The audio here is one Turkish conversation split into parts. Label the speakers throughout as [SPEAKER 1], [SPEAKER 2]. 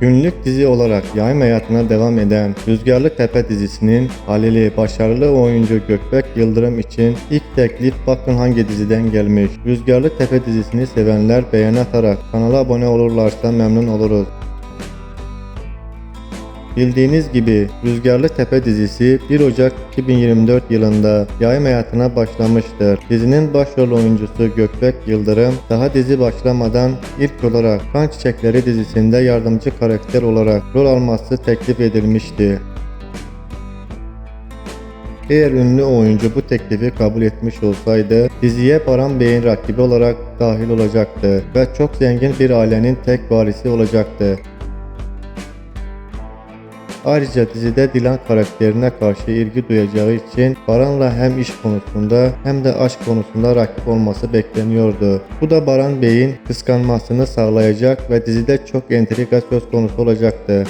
[SPEAKER 1] Günlük dizi olarak yayın hayatına devam eden Rüzgarlı Tepe dizisinin Halil'i başarılı oyuncu Gökbek Yıldırım için ilk teklif bakın hangi diziden gelmiş. Rüzgarlı Tepe dizisini sevenler beğeni atarak kanala abone olurlarsa memnun oluruz. Bildiğiniz gibi Rüzgarlı Tepe dizisi 1 Ocak 2024 yılında yayın hayatına başlamıştır. Dizinin başrol oyuncusu Gökbek Yıldırım daha dizi başlamadan ilk olarak Kan Çiçekleri dizisinde yardımcı karakter olarak rol alması teklif edilmişti. Eğer ünlü oyuncu bu teklifi kabul etmiş olsaydı diziye Baran Bey'in rakibi olarak dahil olacaktı ve çok zengin bir ailenin tek varisi olacaktı. Ayrıca dizide Dilan karakterine karşı ilgi duyacağı için Baran'la hem iş konusunda hem de aşk konusunda rakip olması bekleniyordu. Bu da Baran Bey'in kıskanmasını sağlayacak ve dizide çok entrika söz konusu olacaktı.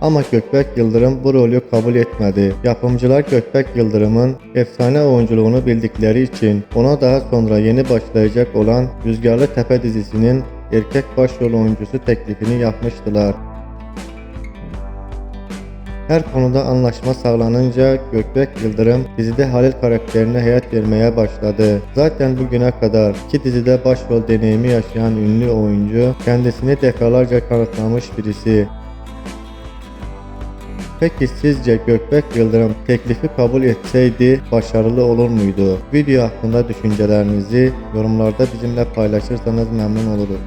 [SPEAKER 1] Ama Gökbek Yıldırım bu rolü kabul etmedi. Yapımcılar Gökbek Yıldırım'ın efsane oyunculuğunu bildikleri için ona daha sonra yeni başlayacak olan Rüzgarlı Tepe dizisinin erkek başrol oyuncusu teklifini yapmıştılar. Her konuda anlaşma sağlanınca Gökbek Yıldırım dizide Halil karakterine hayat vermeye başladı. Zaten bugüne kadar iki dizide başrol deneyimi yaşayan ünlü oyuncu kendisini defalarca kanıtlamış birisi. Peki sizce Gökbek Yıldırım teklifi kabul etseydi başarılı olur muydu? Video hakkında düşüncelerinizi yorumlarda bizimle paylaşırsanız memnun oluruz.